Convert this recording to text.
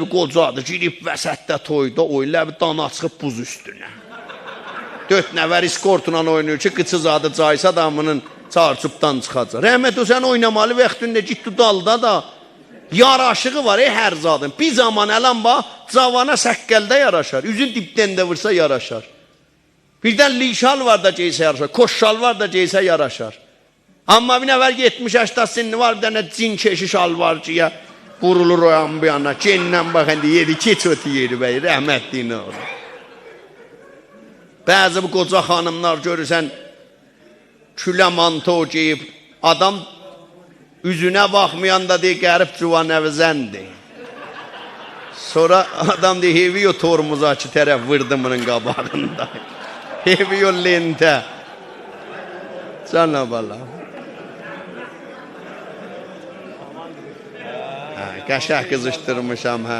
bir qocadır, girib vəsətdə toyda oyla dana çıxıb buz üstünə. Dörd nəfər iskortla oynayır ki, qıçı zadı caysa adamının çarçıbdan çıxacaq. Rəhmət sən oynamalı vaxtında gitdi dalda da yaraşığı var ey hər zadın. Bir zaman ələn bax, cavana səkkəldə yaraşar. Üzün dipdən də vursa yaraşar. Birdən lişal var da geysə yaraşar. Koşşal var da geysə yaraşar. Amma bir nəfər 70-80 sinni var, bir dənə cin keşiş al var ki, ya Vurulur o an bir ana. Çin'den bakın yedi ki çötü yedi bey rahmetliğine olur. Bazı bu koca hanımlar görürsen küle mantı giyip adam yüzüne bakmayan da diye garip cuvan evzendi. Sonra adam diye heviyor tormuzu açı taraf vırdımının kabağında. heviyor lente. Sana Allah'ım. Ha, kaşah kızıştırmışam ha.